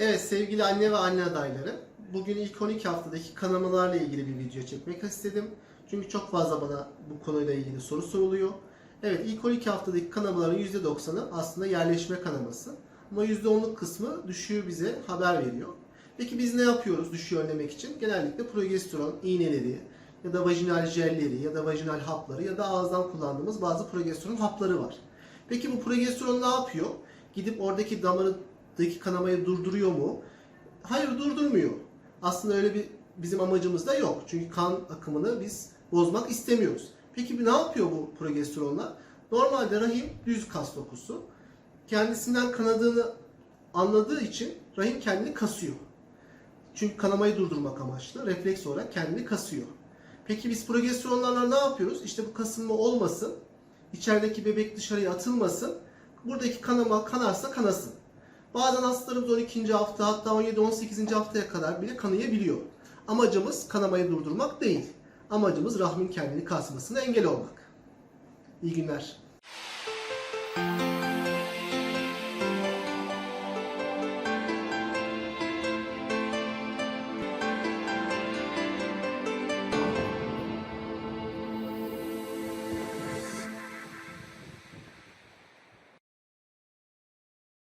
Evet sevgili anne ve anne adayları. Bugün ilk 12 haftadaki kanamalarla ilgili bir video çekmek istedim. Çünkü çok fazla bana bu konuyla ilgili soru soruluyor. Evet ilk 12 haftadaki kanamaların %90'ı aslında yerleşme kanaması. Ama %10'luk kısmı düşüğü bize haber veriyor. Peki biz ne yapıyoruz düşüğü önlemek için? Genellikle progesteron iğneleri ya da vajinal jelleri ya da vajinal hapları ya da ağızdan kullandığımız bazı progesteron hapları var. Peki bu progesteron ne yapıyor? Gidip oradaki damarındaki kanamayı durduruyor mu? Hayır durdurmuyor. Aslında öyle bir bizim amacımız da yok. Çünkü kan akımını biz bozmak istemiyoruz. Peki ne yapıyor bu progesteronlar? Normalde rahim düz kas dokusu. Kendisinden kanadığını anladığı için rahim kendini kasıyor. Çünkü kanamayı durdurmak amaçlı refleks olarak kendini kasıyor. Peki biz progesteronlarla ne yapıyoruz? İşte bu kasılma olmasın. içerideki bebek dışarıya atılmasın. Buradaki kanama kanarsa kanasın. Bazen hastalarımız 12. hafta hatta 17-18. haftaya kadar bile kanayabiliyor. Amacımız kanamayı durdurmak değil. Amacımız rahmin kendini kasmasına engel olmak. İyi günler.